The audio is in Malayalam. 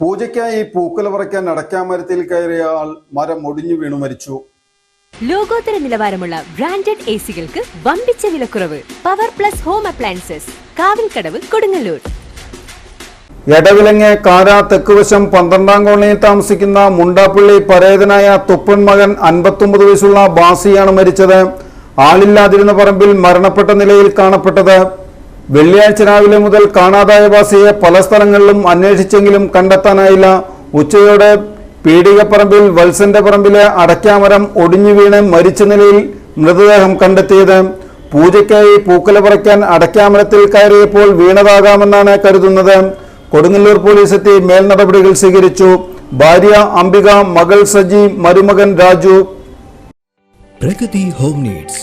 പൂജയ്ക്കായി പൂക്കുല പറിക്കാൻ അടയ്ക്കാമരത്തിൽ കയറിയ ആൾ മരം ഒടിഞ്ഞു വീണു മരിച്ചു. ലോകോത്തര നിലവാരമുള്ള ബ്രാൻഡഡ് എ സികൾക്ക് വമ്പിച്ച വിലക്കുറവ്. Power plus home appliances Kavilkadavu Kodungallur. Edavilangu Kara തെക്കുവശം പന്ത്രണ്ടാം കോളനിയിൽ താമസിക്കുന്ന മുണ്ടാപ്പള്ളി പരേതനായ തുപ്പൻ മകൻ അൻപത്തൊമ്പത് വയസ്സുള്ള ബാസിയാണ് മരിച്ചത്. ആളില്ലാതിരുന്ന പറമ്പിൽ മരണപ്പെട്ട നിലയിൽ കാണപ്പെട്ടത്. വെള്ളിയാഴ്ച രാവിലെ മുതൽ കാണാതായ വാസിയെ പല സ്ഥലങ്ങളിലും അന്വേഷിച്ചെങ്കിലും കണ്ടെത്താനായില്ല. ഉച്ചയോടെ പീടികപ്പറമ്പിൽ വത്സന്റെ പറമ്പിലെ അടയ്ക്കാമരം ഒടിഞ്ഞു വീണ് മരിച്ച നിലയിൽ മൃതദേഹം കണ്ടെത്തിയത്. പൂജയ്ക്കായി പൂക്കല പറിക്കാൻ അടയ്ക്കാമരത്തിൽ കയറിയപ്പോൾ വീണതാകാമെന്നാണ് കരുതുന്നത്. കൊടുങ്ങല്ലൂർ പോലീസ് എത്തി മേൽ നടപടികൾ സ്വീകരിച്ചു. ഭാര്യ അംബിക മകൾ സജി മരുമകൻ രാജു. Pragati home needs.